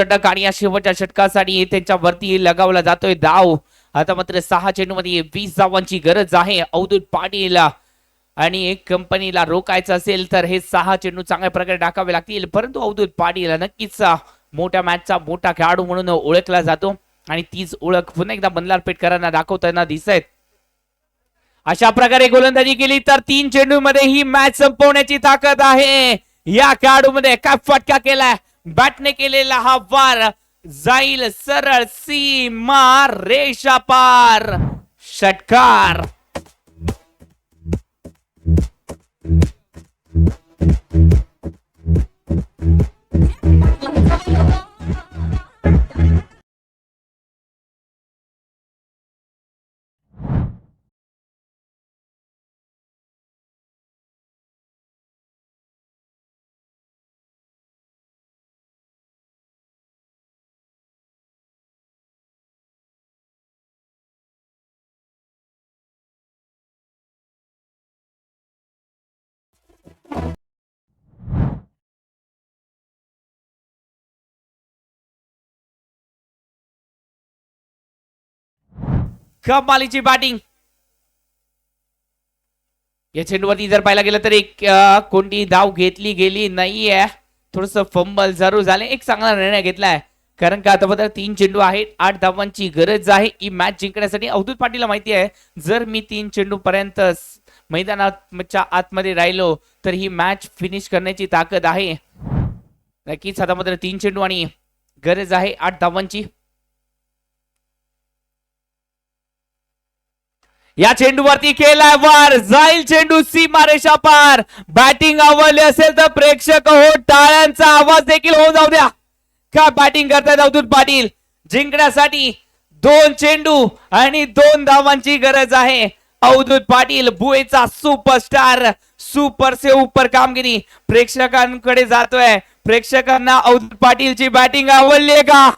षटक आणि या शेवटच्या षटकासाठी त्यांच्या वरती लगावला जातोय दाव आता मात्र सहा चेंडू मध्ये वीस धावांची गरज आहे. अवधूत पाटील आणि एक कंपनीला रोखायचं असेल तर हे सहा चेंडू चांगल्या प्रकारे टाकावे लागतील. परंतु अवधूत पाटील नक्कीच मोठ्या मॅचचा मोठा खेळाडू म्हणून ओळखला जातो. आणि तीच ओळख पुन्हा एकदा बंदलारपेठकरांना दाखवताना दिसत. अशा प्रकारे गोलंदाजी केली तर तीन चेंडू मध्ये ही मॅच संपवण्याची ताकद आहे. या खेळाडू मध्ये काय फटका केलाय? बॅटने केलेला हा वार जाईल सरळ सीमा रेषा पार षटकार. कमालीची बॅटिंग या चेंडूवरती जर पाहायला गेलं तर एक कोणती धाव घेतली गेली नाहीये थोडस फंबल जरूर झाले एक चांगला निर्णय घेतलाय कारण का आता तीन चेंडू आहेत आठ धावांची गरज आहे ही मॅच जिंकण्यासाठी अवधूत पाटीलला माहिती आहे जर मी तीन चेंडू पर्यंत मैदानाच्या आतमध्ये राहिलो तर ही मॅच फिनिश करण्याची ताकद आहे नक्कीच आता मात्र तीन चेंडू आणि गरज आहे आठ धावांची या चेंडूवरती केलाय वार. जाईल चेंडू सीमारेषा पार. बॅटिंग आवडली असेल तर प्रेक्षक हो टाळ्यांचा आवाज देखील होऊन जाऊ द्या. का बॅटिंग करताय अवधूत पाटील? जिंकण्यासाठी दोन चेंडू आणि दोन धावांची गरज आहे. अवधूत पाटील बुएचा सुपरस्टार सुपर से उपर कामगिरी. प्रेक्षकांकडे जातोय. प्रेक्षकांना अवधूत पाटीलची बॅटिंग आवडली आहे का?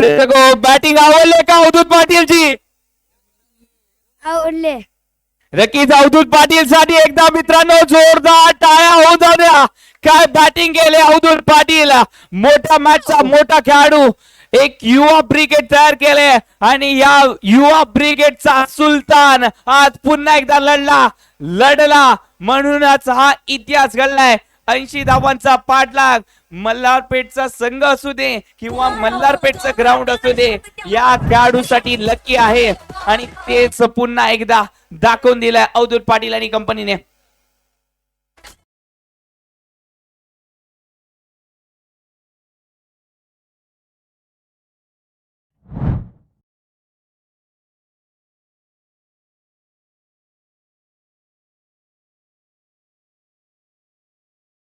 प्रेक्षक बॅटिंग आवडले का अवधूत पाटीलची? आवडले. नक्कीच अवधूत पाटील साठी एकदा मित्रांनो जोरदार टाळ्या होऊ जाऊ द्या. काय बॅटिंग केले अवधूत पाटील? मोठा मॅचचा मोठा खेळाडू एक युवा ब्रिगेड तयार केले आणि या युवा ब्रिगेडचा सुलतान आज पुन्हा एकदा लढला. लढला म्हणूनच हा इतिहास घडलाय. ऐंशी धावांचा पाठलाग. मल्हारपेठचा संघ असू दे किंवा मल्हारपेठचं ग्राउंड असू दे या खेळाडूसाठी लकी आहे. आणि तेच पुन्हा एकदा दाखवून दिलंय अवधूत पाटील आणि कंपनीने